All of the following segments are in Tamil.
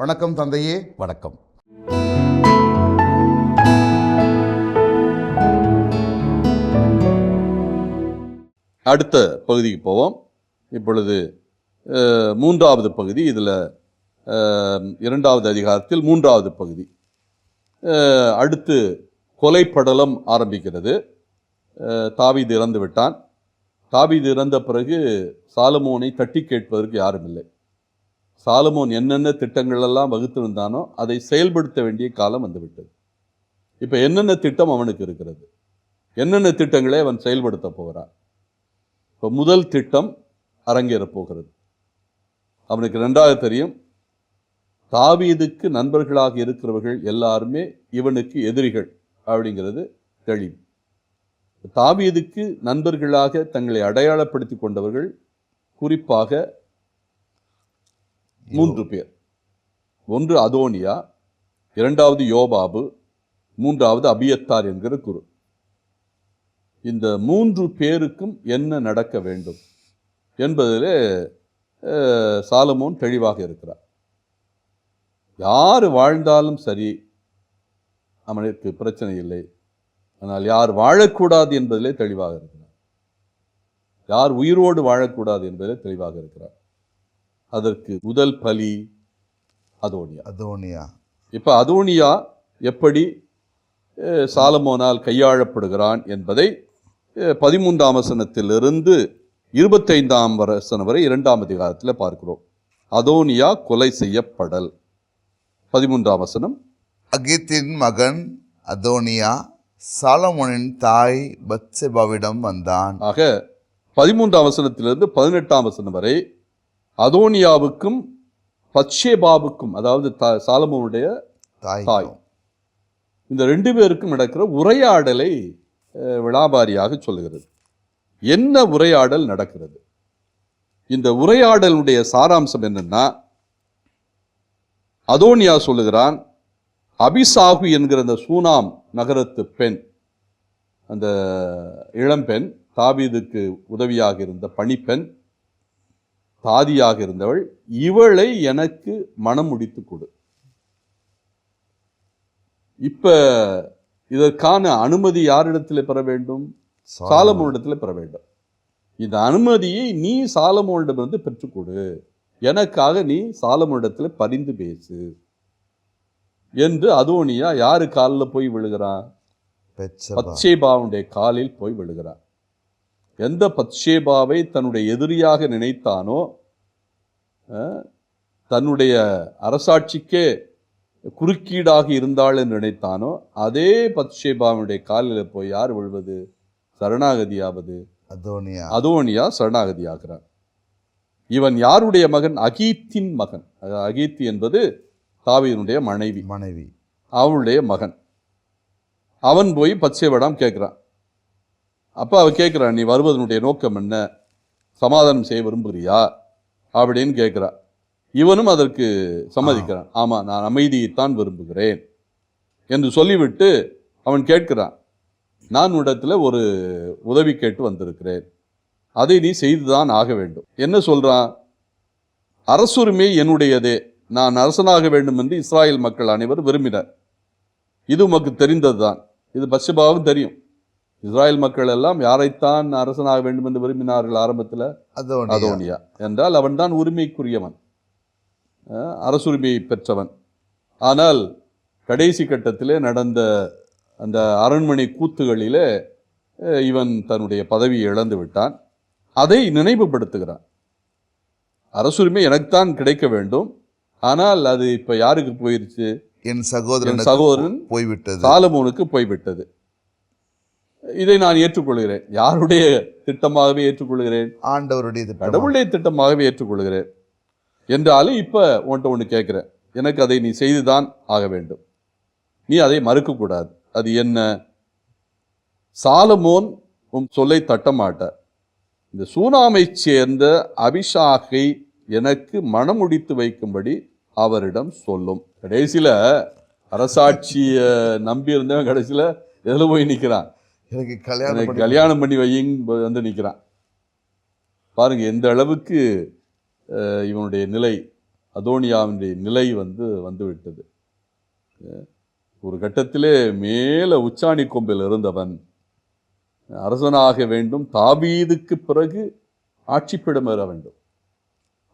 வணக்கம் தந்தையே. வணக்கம். அடுத்த பகுதிக்கு போவோம். இப்பொழுது மூன்றாவது பகுதி. இதில் இரண்டாவது அதிகாரத்தில் மூன்றாவது பகுதி. அடுத்து கொலைப்படலம் ஆரம்பிக்கிறது. தாவீது இறந்து விட்டான் தாவீது இறந்த பிறகு சாலமோனை தட்டி கேட்பதற்கு யாரும் இல்லை. சாலமோன் என்னென்ன திட்டங்கள் எல்லாம் வகுத்திருந்தானோ அதை செயல்படுத்த வேண்டிய காலம் வந்துவிட்டது. இப்போ என்னென்ன திட்டம் அவனுக்கு இருக்கிறது? என்னென்ன திட்டங்களை அவன் செயல்படுத்த போகிறான்? இப்போ முதல் திட்டம் அரங்கேறப் போகிறது. அவனுக்கு ரெண்டாவது தெரியும் தாவீதுக்கு நண்பர்களாக இருக்கிறவர்கள் எல்லாருமே இவனுக்கு எதிரிகள் அப்படிங்கிறது தெளிவு. தாவீதுக்கு நண்பர்களாக தங்களை அடையாளப்படுத்தி கொண்டவர்கள் குறிப்பாக மூன்று பேர். ஒன்று அதோனியா இரண்டாவது யோபாபு மூன்றாவது அபியத்தார் என்கிற குரு. இந்த மூன்று பேருக்கும் என்ன நடக்க வேண்டும் என்பதிலே சாலமோன் தெளிவாக இருக்கிறார். யார் வாழ்ந்தாலும் சரி அவனுக்கு பிரச்சனை இல்லை. ஆனால் யார் வாழக்கூடாது என்பதிலே தெளிவாக இருக்கிறார். யார் உயிரோடு வாழக்கூடாது என்பதிலே தெளிவாக இருக்கிறார். அதற்கு முதல் பலி அதோனியா. அதோனியா. இப்போ அதோனியா எப்படி சாலமோனால் கையாளப்படுகிறான் என்பதை பதிமூன்றாம் வசனத்திலிருந்து இருபத்தைந்தாம் வசனம் வரை இரண்டாம் அதிகாரத்தில் பார்க்கிறோம். அதோனியா கொலை செய்யப்படல். பதிமூன்றாம் வசனம். அகித்தின் மகன் அதோனியா சாலமோனின் தாய் பத்செபாவிடம் வந்தான். ஆக பதிமூன்றாம் வசனத்திலிருந்து பதினெட்டாம் வசனம் வரை அதோனியாவுக்கும் பத்ஷேபாவுக்கும் அதாவது த- சாலமோனுடைய தாய். இந்த ரெண்டு பேருக்கும் நடக்கிற உரையாடலை விளாபாரியாக சொல்லுகிறது. என்ன உரையாடல் நடக்கிறது? இந்த உரையாடலுடைய சாராம்சம் என்னன்னா அதோனியா சொல்லுகிறான் அபிசாகு என்கிற அந்த சூனாம் நகரத்து பெண் அந்த இளம்பெண் தாவீதுக்கு உதவியாக இருந்த பணிப்பெண் தாதியாக இருந்தவள் இவளை எனக்கு மனம் முடித்து கொடு. இப்ப இதற்கான அனுமதி யாரிடத்தில் பெற வேண்டும்? சாலமோனிடத்தில் பெற வேண்டும். இந்த அனுமதியை நீ சாலமோனிடமிருந்து பெற்றுக்கொடு எனக்காக நீ சாலமோனிடத்தில் பரிந்து பேசு என்று அதோனியா யாரு காலில் போய் விழுகிறான்? பெத்செபா. பத்ஷேபாவுடைய காலில் போய் விழுகிறான். எந்த பத்ஷேபாவை தன்னுடைய எதிரியாக நினைத்தானோ தன்னுடைய அரசாட்சிக்கே குறுக்கீடாக இருந்தாள் என்று நினைத்தானோ அதே பத்ஷேபாவுடைய காலில் போய் யார் விழுவது? சரணாகதியாவது. அதோனியா. அதோனியா சரணாகதியாகிறான். இவன் யாருடைய மகன்? அகீத்தின் மகன். அகீத்தி என்பது தாவீதுடைய மனைவி. மனைவி. அவனுடைய மகன். அவன் போய் பச்சைவடம் கேட்குறான். அப்போ அவன் கேட்குறான் நீ வருவதனுடைய நோக்கம் என்ன? சமாதானம் செய்ய விரும்புகிறியா? அப்படின்னு கேட்குறான் இவனும் அதற்கு சம்மதிக்கிறான். ஆமாம் நான் அமைதியைத்தான் விரும்புகிறேன். என்று சொல்லிவிட்டு அவன் கேட்கிறான். நான் உன்னிடத்தில் ஒரு உதவி கேட்டு வந்திருக்கிறேன். அதை நீ செய்துதான் ஆக வேண்டும். என்ன சொல்றான்? அரசுரிமை என்னுடையதே. நான் அரசனாக வேண்டும் என்று இஸ்ராயேல் மக்கள் அனைவரும் விரும்பினர். இது உமக்கு தெரிந்ததுதான். இது பட்சபாவும் தெரியும். இஸ்ராயேல் மக்கள் எல்லாம் யாரைத்தான் அரசனாக வேண்டும் என்று விரும்பினார்கள் ஆரம்பத்தில்? அதோனியா. என்றால் அவன்தான் உரிமைக்குரியவன். அஹ், அரசுரிமை பெற்றவன். ஆனால் கடைசி கட்டத்திலே நடந்த அந்த அரண்மனை கூத்துகளிலே இவன் தன்னுடைய பதவியை இழந்து விட்டான். அதை நினைவுபடுத்துகிறான். அரசுரிமை எனக்குத்தான் கிடைக்க வேண்டும். ஆனால் அது இப்போ யாருக்கு போயிருச்சு? என் சகோதரன் சகோதரன் போய்விட்டது. சாலமோனுக்கு போய்விட்டது. இதை நான் ஏற்றுக்கொள்கிறேன். யாருடைய திட்டமாகவே ஏற்றுக்கொள்கிறேன்? ஆண்டவருடைய கடவுளுடைய திட்டமாகவே ஏற்றுக்கொள்கிறேன். என்றாலும் இப்போ உன்கிட்ட ஒன்று கேட்குறேன். எனக்கு அதை நீ செய்துதான் ஆக வேண்டும். நீ அதை மறுக்கக்கூடாது. அது என்ன? சாலமோன் உன் சொல்லை தட்டமாட்ட இந்த சூனாமைச் சேர்ந்த அபிஷாகை எனக்கு மணமுடித்து வைக்கும்படி அவரிடம் சொல்லும். கடைசியில் அரசாட்சியை நம்பி இருந்தவன் கடைசியில் எதில் போய் நிற்கிறான் எனக்கு கல்யாணம் கல்யாணம் பண்ணி வையிங்க வந்து நிற்கிறான் பாருங்க எந்த அளவுக்கு இவனுடைய நிலை அதோனியாவினுடைய நிலை வந்து வந்து விட்டது அஹ், ஒரு கட்டத்திலே மேல உச்சாணி கொம்பில் இருந்தவன் அரசனாக வேண்டும் தாவீதுக்கு பிறகு ஆட்சிப்பிடம் ஏற வேண்டும்.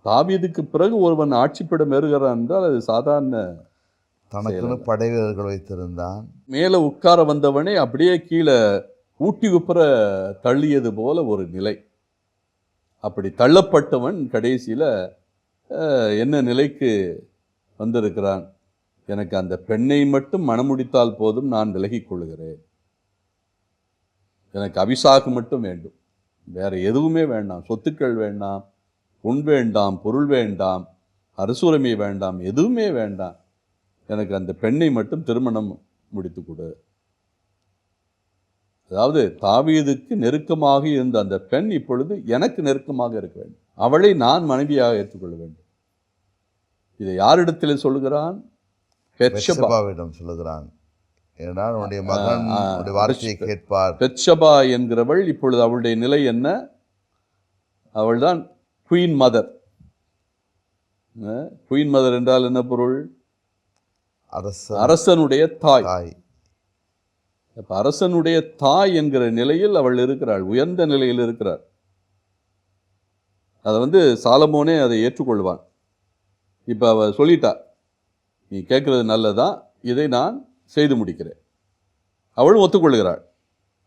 தாவீதுக்கு பிறகு ஒருவன் ஆட்சிப்பிடம் ஏறுகிறான் என்றால் அது சாதாரண தனக்குன்னு படை வீரர்கள் வைத்திருந்தான். மேலே உட்கார வந்தவனே அப்படியே கீழே ஊட்டி உப்புற தள்ளியது போல ஒரு நிலை. அப்படி தள்ளப்பட்டவன் கடைசியில் என்ன நிலைக்கு வந்திருக்கிறான்? எனக்கு அந்த பெண்ணை மட்டும் மணமுடித்தால் போதும் நான் விலகிக் கொள்கிறேன். எனக்கு அபிஷாக்கு மட்டும் வேண்டும். வேற எதுவுமே வேண்டாம். சொத்துக்கள் வேண்டாம். பொன் வேண்டாம். பொருள் வேண்டாம். அரசுரிமை வேண்டாம். எதுவுமே வேண்டாம். எனக்கு அந்த பெண்ணை மட்டும் திருமணம் முடித்து கொடு அதாவது தாவீதுக்கு நெருக்கமாக இருந்த அந்த பெண் இப்பொழுது எனக்கு நெருக்கமாக இருக்க வேண்டும். அவளை நான் மனைவியாக ஏற்றுக்கொள்ள வேண்டும். இதை யாரிடத்தில் சொல்லுகிறான்? சொல்லுகிறான். கேட்பார். பெட்சபா என்கிறவள் இப்பொழுது அவளுடைய நிலை என்ன? அவள்தான் குயின் மதர் குயின் மதர் என்றால் என்ன பொருள்? அரசனுடைய தாய். தாய். அப்ப அரசனுடைய தாய் என்கிற நிலையில் அவள் இருக்கிறாள் உயர்ந்த நிலையில் இருக்கிறார் அதை வந்து சாலமோனே அதை ஏற்றுக்கொள்வான். இப்போ அவ சொல்லிட்டா நீ கேட்கறது நல்லதா? இதை நான் செய்து முடிக்கிறேன். அவளும் ஒத்துக்கொள்கிறாள்.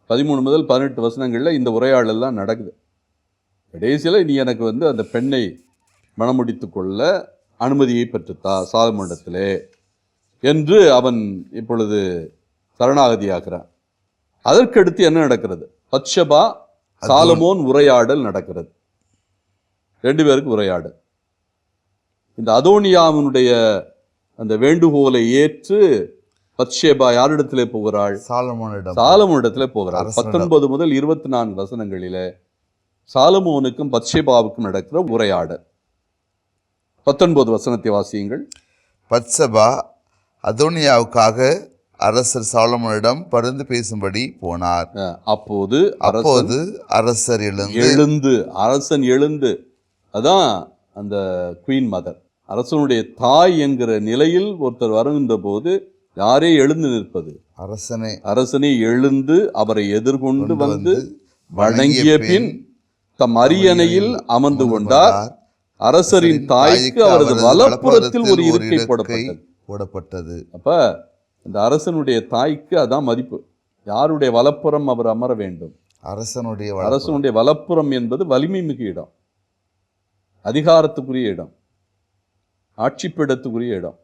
பதிமூணு முதல் பதினெட்டு வசனங்களில் இந்த உரையாடலாம் நடக்குது. கடைசியில் நீ எனக்கு வந்து அந்த பெண்ணை மணமுடித்து கொள்ள அனுமதியை பெற்றுத்தா சாலமோனிடத்திலே. என்று அவன் இப்பொழுது சரணாகதியாகிறான். அதற்கடுத்து என்ன நடக்கிறது? பத்ஷபா சாலமோன் உரையாடல் நடக்கிறது. ரெண்டு பேருக்கு உரையாடல். இந்த அதோனியாவினுடைய அந்த வேண்டுகோளை ஏற்று பத்ஷேபா யாரிடத்திலே போகிறாள்? சாலமோனிடம். சாலமோனிடத்திலே போகிறாள். பத்தொன்பது முதல் இருபத்தி நான்கு வசனங்களிலே சாலமோனுக்கும் பத்ஷேபாவுக்கும் நடக்கிற உரையாடல். பத்தொன்பது வசனத்தை வாசியுங்கள். பத்சபா அதோனியாவுக்காக அரசர் சாலமோனிடம் பரிந்து பேசும்படி போனார். அப்போது அப்போது அரசர் எழுந்து எழுந்து அரசன் எழுந்து அதான் அந்த குயின் மதர் அரசனுடைய தாய் என்கிற நிலையில் ஒருத்தர் வருகின்ற போது யாரே எழுந்து நிற்பது? அரசனை. அரசனை எழுந்து அவரை எதிர்கொண்டு கொண்டு வந்து வந்து வணங்கிய பின் தம் அரியணையில் அமர்ந்து கொண்டார். அரசரின் தாய்க்கு அவரது வலப்புறத்தில் ஒரு இருக்கை போடப்பட்டது. போடப்பட்டது. அப்ப இந்த அரசனுடைய தாய்க்கு அதான் மதிப்பு. யாருடைய வலப்புறம் அவர் அமர வேண்டும்? அரசனுடைய. அரசனுடைய வலப்புறம் என்பது வலிமை மிகு இடம். அதிகாரத்துக்குரிய இடம். ஆட்சிப்பிடத்துக்குரிய இடம்.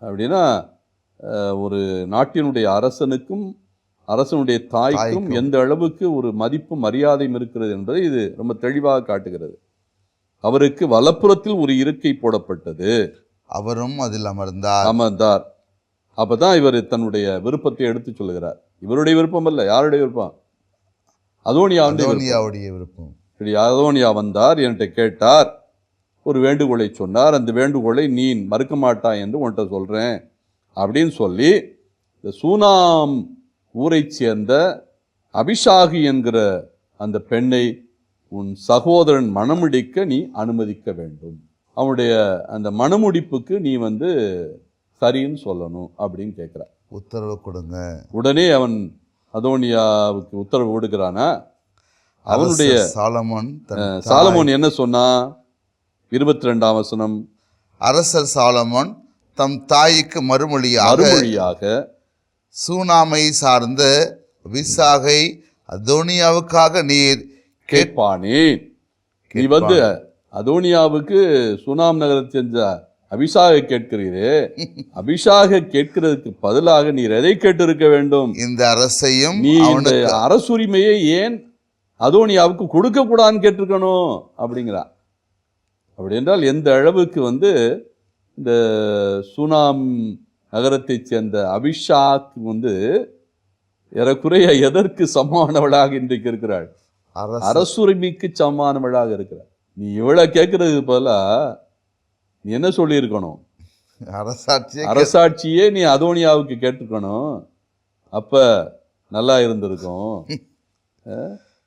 அப்படின்னா ஒரு நாட்டினுடைய அரசனுக்கும் அரசனுடைய தாய்க்கும். எந்த அளவுக்கு ஒரு மதிப்பும் மரியாதையும் இருக்கிறது என்பதை இது ரொம்ப தெளிவாக காட்டுகிறது. அவருக்கு வலப்புறத்தில் ஒரு இருக்கை போடப்பட்டது. அவரும் அதில் அமர்ந்தார். அமர்ந்தார். அப்பதான் இவர் தன்னுடைய விருப்பத்தை எடுத்து சொல்லுகிறார். இவருடைய விருப்பம் அல்ல யாருடைய விருப்பம்? விருப்பம். அதோனியாவுடைய விருப்பம். இப்படி அதோனியா வந்தார் என்கிட்ட கேட்டார். ஒரு வேண்டுகோளை சொன்னார் அந்த வேண்டுகோளை நீ மறுக்க மாட்டாய் என்று உன்கிட்ட சொல்கிறேன் அப்படின்னு சொல்லி இந்த சூனாம் ஊரைச் சேர்ந்த அபிஷாகி என்கிற அந்த பெண்ணை உன் சகோதரன் மணமுடிக்க நீ அனுமதிக்க வேண்டும். அவனுடைய அந்த மணமுடிப்புக்கு நீ வந்து சரின்னு சொல்லணும் அப்படின்னு கேட்குறான் உத்தரவு கொடுங்க. உடனே அவன் அதோனியாவுக்கு உத்தரவு கொடுக்கிறானா? அவனுடைய சாலமோன் சாலமோன் என்ன சொன்னா? இருபத்தி ரெண்டாம் வசனம். அரசர் சாலமோன் தம் தாய்க்கு மறுமொழியாக மறுமொழியாக சூனாமை சார்ந்த விசாகை அதோனியாவுக்காக நீர் கேட் கேட்பானேன். நீ வந்து அதோனியாவுக்கு சுனாம் நகரத்தை செஞ்ச அபிஷாக கேட்கிறீரே. அபிஷாக கேட்கிறதுக்கு பதிலாக நீர் எதை கேட்டிருக்க வேண்டும்? இந்த அரசையும் நீ இந்த அரசுரிமையை ஏன் அதோனியாவுக்கு கொடுக்க கூடாதுன்னு கேட்டிருக்கணும்? அப்படிங்கிறா. அப்படி என்றால் எந்த அளவுக்கு வந்து இந்த சுனாம் நகரத்தைச் சேர்ந்த அபிஷாக் வந்து ஏறக்குறைய எதற்கு சமமானவளாக இன்றைக்கு இருக்கிறாள்? அரச. அரசுரிமைக்கு சமமானவளாக இருக்கிறாள். நீ இவ்வளவு கேட்கறதுக்கு பதிலா நீ என்ன சொல்லியிருக்கணும்? அரசாட்சியை அரசாட்சியே நீ அதோனியாவுக்கு கேட்டிருக்கணும். அப்ப நல்லா இருந்திருக்கும்.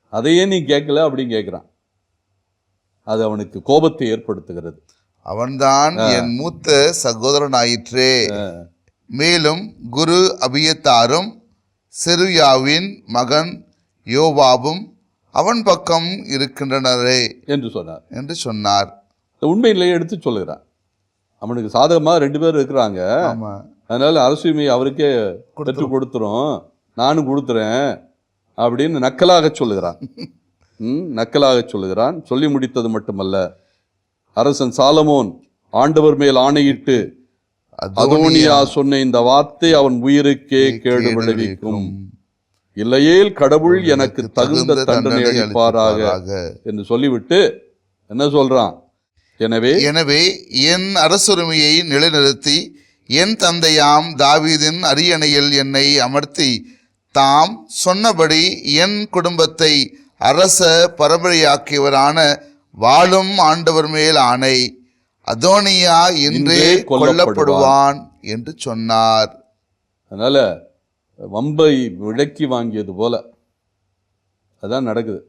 அதையே நீ கேட்கல அப்படின்னு கேட்குறான். அது அவனுக்கு கோபத்தை ஏற்படுத்துகிறது. அவன்தான் என் மூத்த சகோதரனாயிற்றே. மேலும் குரு அபியத்தாரும் செருயாவின் மகன் யோவாபும் அவன் பக்கம் இருக்கின்றனரே என்று சொன்னார். என்று சொன்னார். உண்மையிலேயே எடுத்து சொல்லுகிறான். அவனுக்கு சாதகமா ரெண்டு பேர் இருக்கிறாங்க. அதனால அரசுரிமை அவருக்கே பெற்று கொடுத்துரும். நானும் கொடுத்துறேன் அப்படின்னு நக்கலாக சொல்லுகிறான். நக்கலாக சொல்லுகிறான். சொல்லி முடித்தது மட்டுமல்ல அரசன் சாலமோன் ஆண்டவர் மேல் ஆணையிட்டு அதோனியா சொன்ன இந்த வார்த்தை அவன் உயிருக்கே கேடு விளைவிக்கும். இல்லையேல் கடவுள் எனக்கு தகுந்த தண்டனை அளிப்பாராக என்று சொல்லிவிட்டு என்ன சொல்றான்? எனவே எனவே என் அரசுரிமையை நிலைநிறுத்தி என் தந்தையாம் தாவீதின் அரியணையில் என்னை அமர்த்தி தாம் சொன்னபடி என் குடும்பத்தை அரச பரம்பரையாக்கியவரான வாழும் ஆண்டவர் மேல் ஆணை அதோனியா இன்றே கொல்லப்படுவான் என்று சொன்னார். அதனால வம்பை விலக்கி வாங்கியது போல. அதான் நடக்குது.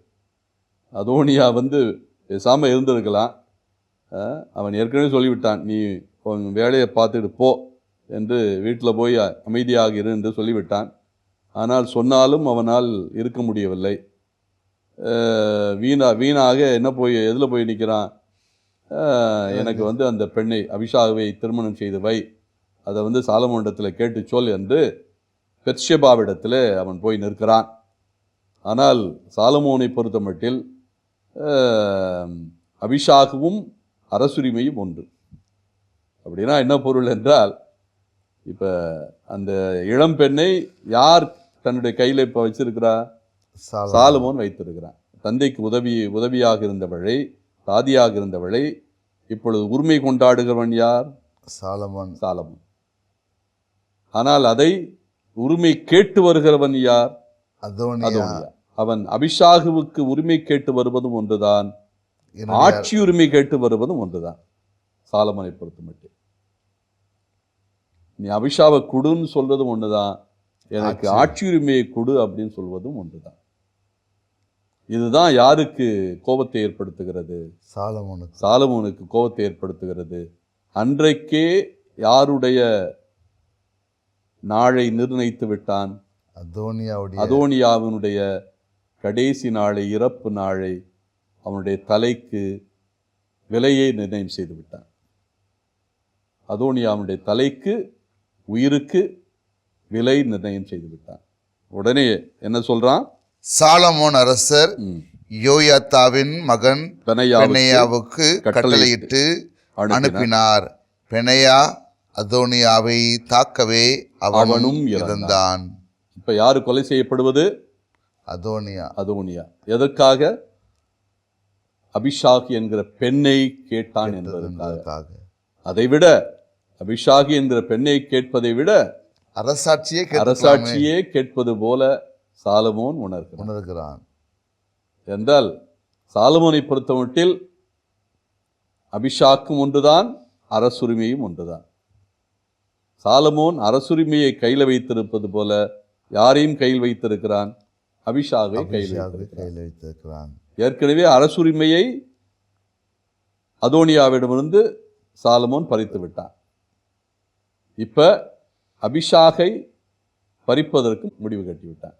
அதோனியா வந்து பேசாமல் இருந்திருக்கலாம். அவன் ஏற்கனவே சொல்லிவிட்டான் நீ உன் வேலையை பார்த்துட்டு போ என்று வீட்டில் போய் அமைதியாக இரு என்று சொல்லிவிட்டான். ஆனால் சொன்னாலும் அவனால் இருக்க முடியவில்லை. வீணா வீணாக என்ன போய் எதில் போய் நிற்கிறான்? எனக்கு வந்து அந்த பெண்ணை அபிஷாகவை திருமணம் செய்து வை. அதை வந்து சாலமண்டத்தில் கேட்டு சொல் என்று பெர்ஷெபாவிடத்தில் அவன் போய் நிற்கிறான். ஆனால் சாலமோனை பொறுத்தமட்டில் அபிஷாகவும் அரசுரிமையும் ஒன்று. அப்படின்னா என்ன பொருள் என்றால் இப்போ அந்த இளம் பெண்ணை யார் தன்னுடைய கையில் இப்போ வச்சிருக்கிறா? சாலமோன். சாலமோன் வைத்திருக்கிறான். தந்தைக்கு உதவி உதவியாக இருந்தவளை தாதியாக இருந்தவளை இப்பொழுது உரிமை கொண்டாடுகிறவன் யார்? சாலமோன். சாலமோன். ஆனால் அதை உரிமை கேட்டு வருகிறவன் யார்? அவன் அபிஷாகுவுக்கு உரிமை கேட்டு வருவதும் ஒன்றுதான். ஆட்சி உரிமை கேட்டு வருவதும் ஒன்றுதான். சாலமனை பொறுத்த மட்டும். நீ அபிஷாவை கொடுன்னு சொல்றதும் ஒண்ணுதான் எனக்கு ஆட்சி. ஆட்சி உரிமையை கொடு அப்படின்னு சொல்வதும் ஒன்றுதான். இதுதான் யாருக்கு கோபத்தை ஏற்படுத்துகிறது? சாலமோனுக்கு. சாலமோனுக்கு கோபத்தை ஏற்படுத்துகிறது. அன்றைக்கே யாருடைய நாளை நிர்ணயித்து விட்டான். அதோனியாவுடைய அதோனியாவினுடைய கடைசி நாளை இறப்பு நாளை அவனுடைய தலைக்கு விலையை நிர்ணயம் செய்து விட்டான். அதோனியாவுடைய தலைக்கு உயிருக்கு விலை நிர்ணயம் செய்து விட்டான். உடனே என்ன சொல்றான்? சாலமோன் அரசர் யோயாத்தாவின் மகன் பெனாயாவுக்கு கட்டளையிட்டு. அனுப்பினார். பெனையா அதோனியாவை தாக்கவே அவனும் இறந்தான். இப்ப யாரு கொலை செய்யப்படுவது? அதோனியா. அதோனியா. எதற்காக? அபிஷாக் என்கிற பெண்ணை கேட்டான் என்பதற்காக. என்பதற்காக. அதைவிட அபிஷாகி என்கிற பெண்ணை கேட்பதை விட அரசாட்சியே அரசாட்சியே கேட்பது போல சாலமோன் உணர்கிறான். உணர்கிறான். என்றால் சாலமோனை பொறுத்தமட்டில் அபிஷாக்கும் ஒன்றுதான் அரசுரிமையும் ஒன்றுதான். சாலமோன் அரசுரிமையை கையில் வைத்திருப்பது போல யாரையும் கையில் வைத்திருக்கிறான்? அபிஷாகை கையில் கையில் வைத்திருக்கிறான். ஏற்கனவே அரசுரிமையை அதோனியாவிடமிருந்து சாலமோன் பறித்து விட்டான். இப்ப அபிஷாகை பறிப்பதற்கு முடிவு கட்டிவிட்டான்.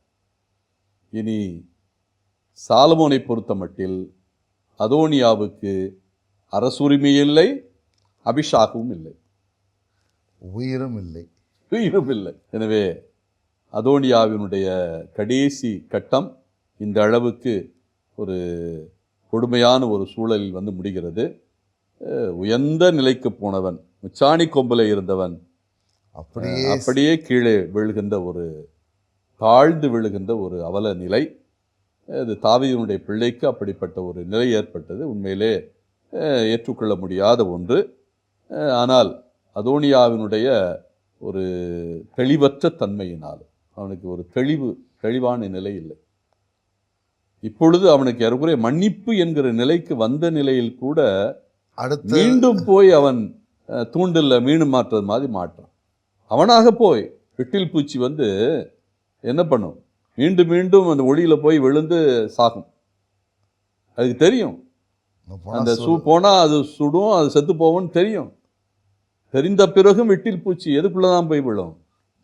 இனி சாலமோனை பொறுத்த மட்டில் அதோனியாவுக்கு அரசுரிமை இல்லை அபிஷாகவும் இல்லை. உயிரும் இல்லை. உயிரும் இல்லை எனவே அதோனியாவினுடைய கடைசி கட்டம் இந்த அளவுக்கு ஒரு கொடுமையான ஒரு சூழலில் வந்து முடிகிறது. உயர்ந்த நிலைக்கு போனவன் உச்சாணி கொம்பில் இருந்தவன் அப்படியே அப்படியே கீழே விழுகின்ற ஒரு தாழ்ந்து விழுகின்ற ஒரு அவல நிலை. அது தாவீதினுடைய பிள்ளைக்கு அப்படிப்பட்ட ஒரு நிலை ஏற்பட்டது. உண்மையிலே ஏற்றுக்கொள்ள முடியாத ஒன்று. ஆனால் அதோனியாவினுடைய ஒரு தெளிவற்ற தன்மையினால் அவனுக்கு ஒரு தெளிவு தெளிவான நிலை இல்லை. இப்பொழுது அவனுக்கு ஏறக்குறைய மன்னிப்பு என்கிற நிலைக்கு வந்த நிலையில் கூட அடுத்து மீண்டும் போய் அவன் அஹ், தூண்டில்ல மீன் மாற்றுறது மாதிரி மாட்டான் அவனாக போய் விட்டில் பூச்சி வந்து என்ன பண்ணும்? மீண்டும் மீண்டும் அந்த ஒளியில போய் விழுந்து சாகும். அதுக்கு தெரியும். அந்த சு- சூ போனா அது சுடும் அது செத்து போகும்னு தெரியும். தெரிந்த பிறகும் விட்டில் பூச்சி எதுக்குள்ள தான் போய் விழும்?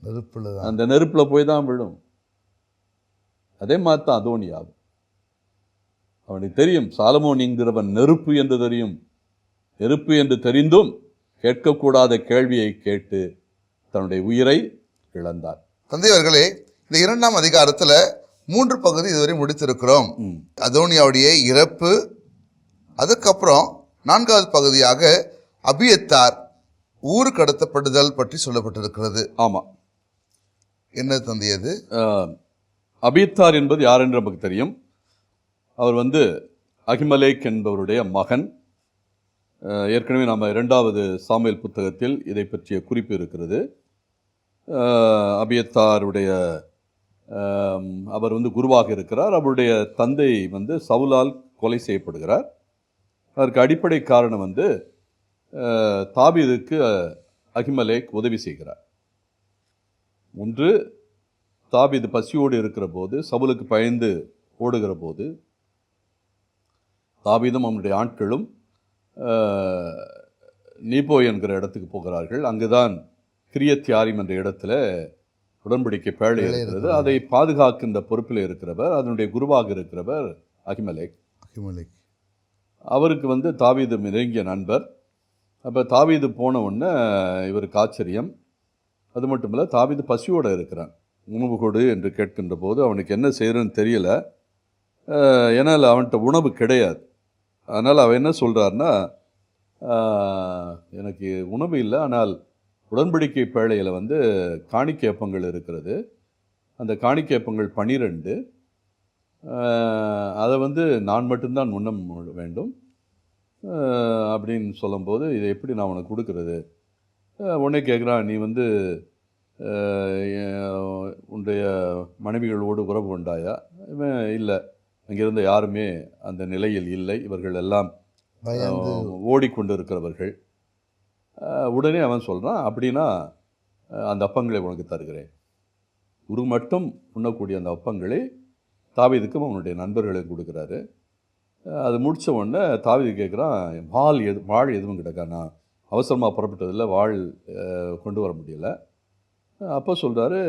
நெருப்புல தான் அந்த நெருப்புல போய் தான் விழும். அதே மாதிரி தான் அதோனியாவும். அவனுக்கு தெரியும் சாலமோன் என்கிறவன் நெருப்பு என்று தெரியும். நெருப்பு என்று தெரிந்தும் கேட்கக்கூடாத கேள்வியை கேட்டு தன்னுடைய உயிரை இழந்தார் தந்தை அவர்களே இந்த இரண்டாம் அதிகாரத்துல மூன்று பகுதி இதுவரை முடித்திருக்கிறோம். அதோனியாவுடைய இறப்பு அதுக்கப்புறம் நான்காவது பகுதியாக அபியத்தார் ஊரு கடத்தப்படுதல் பற்றி சொல்லப்பட்டிருக்கிறது. ஆமா. என்ன தந்தை அது? அஹ், அபித்தார் என்பது யார் என்று நமக்கு தெரியும். அவர் வந்து அகிமலேக் என்பவருடைய மகன். ஏற்கனவே நாம் இரண்டாவது சாமுவேல் புத்தகத்தில் இதை பற்றிய குறிப்பு இருக்கிறது. அபியத்தாருடைய அவர் வந்து குருவாக இருக்கிறார். அவருடைய தந்தை வந்து சவுலால் கொலை செய்யப்படுகிறார். அதற்கு அடிப்படை காரணம் வந்து அஹ், அகிமலேக் உதவி செய்கிறார். ஒன்று தாவீது பசியோடு இருக்கிற போது சவுலுக்கு பயந்து ஓடுகிற போது தாவீதும் அவனுடைய ஆட்களும் நீபோ என்கிற இடத்துக்கு போகிறார்கள். அங்குதான் கிரியத்தியாரிம் என்ற இடத்துல உடன்படிக்கை பேழை இருக்கிறது. அதை பாதுகாக்கின்ற பொறுப்பில் இருக்கிறவர் அதனுடைய குருவாக இருக்கிறவர் அகிமலேக். அகிமலேக். அவருக்கு வந்து தாவீது நெருங்கிய நண்பர் அப்போ தாவீது போன உடனே இவருக்கு ஆச்சரியம். அது மட்டும் இல்லை தாவீது பசியோடு இருக்கிறான். உணவு கொடு என்று கேட்கின்ற போது அவனுக்கு என்ன செய்கிறன்னு தெரியல. அஹ், ஏன்னால் அவன்கிட்ட உணவு கிடையாது. அதனால் அவன் என்ன சொல்கிறாருன்னா எனக்கு உணவு இல்லை ஆனால் உடன்படிக்கை பேழையில் வந்து காணிக்கேப்பங்கள் இருக்கிறது. அந்த காணிக்கேப்பங்கள் பன்னிரெண்டு பனிரெண்டு அதை வந்து நான் மட்டும்தான் உண்ண வேண்டும். அப்படின்னு சொல்லும்போது இதை எப்படி நான் உனக்கு கொடுக்கறது? உடனே கேட்குறான் நீ வந்து உன்னுடைய மனைவிகளோடு உறவு கொண்டாயா? இவன் இல்லை. அங்கிருந்த யாருமே அந்த நிலையில் இல்லை. இவர்கள் எல்லாம் ஓடிக்கொண்டிருக்கிறவர்கள். அஹ், உடனே அவன் சொல்கிறான் அப்படின்னா அந்த அப்பங்களை உனக்கு தருகிறேன். ஒரு மட்டும் உண்ணக்கூடிய அந்த அப்பங்களை தாவீதுக்கும் அவனுடைய நண்பர்களுக்கு கொடுக்குறாரு. அது முடிச்ச உடனே தாவீது கேட்குறான் வாள் எது வாழ் எதுவும் கிடக்கா நான் அவசரமாக புறப்பட்டதில் வாழ் கொண்டு வர முடியலை. அப்போ சொல்கிறாரு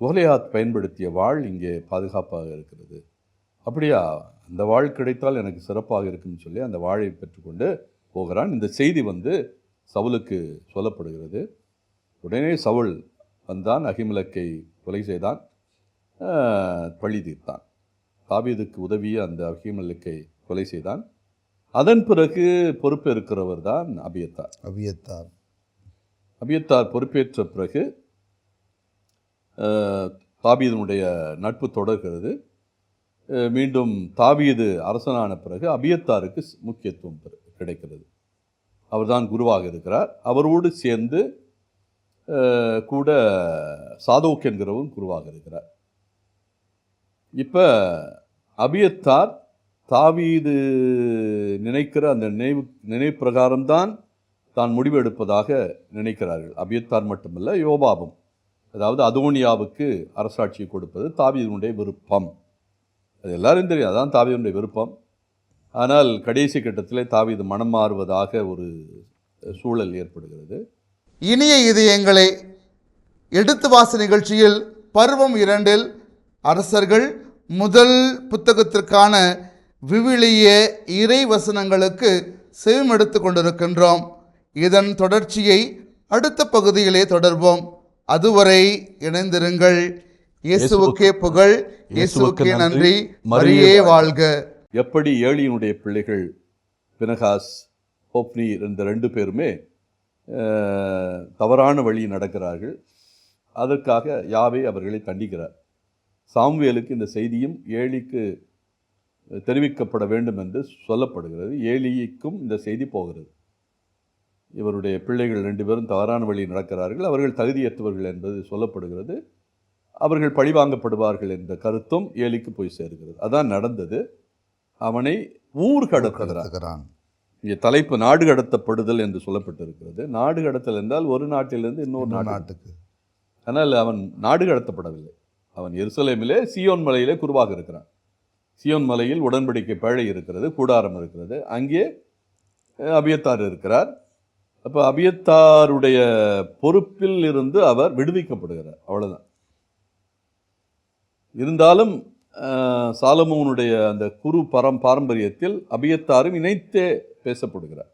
கோலியாத் பயன்படுத்திய வாழ் இங்கே பாதுகாப்பாக இருக்கிறது. அப்படியா? அந்த வாழ் கிடைத்தால் எனக்கு சிறப்பாக இருக்குன்னு சொல்லி அந்த வாழை பெற்றுக்கொண்டு போகிறான். இந்த செய்தி வந்து சவுலுக்கு சொல்லப்படுகிறது. உடனே சவுல் வந்தான் அகிமலக்கை கொலை செய்தான் பழி தீர்த்தான். தாவீதுக்கு உதவிய அந்த அகிமலக்கை கொலை செய்தான். அதன் பிறகு பொறுப்பேற்கிறவர் தான் அபியத்தார். அபியத்தார். அபியத்தார் பொறுப்பேற்ற பிறகு அஹ், தாவீதினுடைய நட்பு தொடர்கிறது. மீண்டும் தாவீது அரசனான பிறகு அபியத்தாருக்கு முக்கியத்துவம் கிடைக்கிறது. அவர்தான் குருவாக இருக்கிறார். அவரோடு சேர்ந்து கூட சாதோக் என்கிறவரும் குருவாக இருக்கிறார். இப்போ அபியத்தார் தாவீது நினைக்கிற அந்த நினைவு நினைவு பிரகாரம்தான் தான் முடிவு எடுப்பதாக நினைக்கிறார்கள். அபியத்தார் மட்டுமல்ல யோபாபும் அதாவது அதோனியாவுக்கு அரசாட்சியை கொடுப்பது தாவீதுனுடைய விருப்பம். அது எல்லாரும் தெரியும் அதான் தாவீதனுடைய விருப்பம். ஆனால் கடைசி கட்டத்தில் தாவீது மனம் மாறுவதாக ஒரு சூழல் ஏற்படுகிறது. இனிய இதயங்களை எடுத்து வாச நிகழ்ச்சியில் பருவம் இரண்டில் அரசர்கள் முதல் புத்தகத்திற்கான விவிலிய இறை வசனங்களுக்கு செவிமெடுத்து கொண்டிருக்கின்றோம். இதன் தொடர்ச்சியை அடுத்த பகுதியிலே தொடர்வோம். அதுவரை இணைந்திருங்கள். இயேசுவுக்கே புகழ். இயேசுவுக்கே நன்றி. மரியே வாழ்க. எப்படி ஏழியினுடைய பிள்ளைகள் பினகாஸ் ஹோப்னீர் இந்த ரெண்டு பேருமே தவறான வழி நடக்கிறார்கள். அதற்காக யாவே அவர்களை தண்டிக்கிறார். சாமுவேலுக்கு இந்த செய்தியும் ஏலிக்கு தெரிவிக்கப்பட வேண்டும் என்று சொல்லப்படுகிறது. ஏலிக்கும் இந்த செய்தி போகிறது. இவருடைய பிள்ளைகள் ரெண்டு பேரும் தவறான வழி நடக்கிறார்கள். அவர்கள் தகுதியற்றவர்கள் என்பது சொல்லப்படுகிறது. அவர்கள் பழிவாங்கப்படுவார்கள் என்ற கருத்தும் ஏலிக்கு போய் சேர்கிறது. அதான் நடந்தது. அவனை ஊர் கடத்துகிறான். இங்கே தலைப்பு நாடு கடத்தப்படுதல் என்று சொல்லப்பட்டிருக்கிறது. நாடு கடத்தல் என்றால் ஒரு நாட்டிலிருந்து இன்னொரு நாடு நாட்டுக்கு. ஆனால் அவன் நாடு கடத்தப்படவில்லை. அவன் எருசலேமிலே சியோன் மலையிலே குருவாக இருக்கிறான். சியோன் மலையில் உடன்படிக்கை பேழை இருக்கிறது கூடாரம் இருக்கிறது. அங்கே அபியத்தார் இருக்கிறார். அப்போ அபியத்தாருடைய பொறுப்பில் இருந்து அவர் விடுவிக்கப்படுகிறார். அவ்வளோதான் இருந்தாலும் சாலமோனுடைய அந்த குரு பரம் பாரம்பரியத்தில் அபியத்தாரும் இணைத்தே பேசப்படுகிறார்.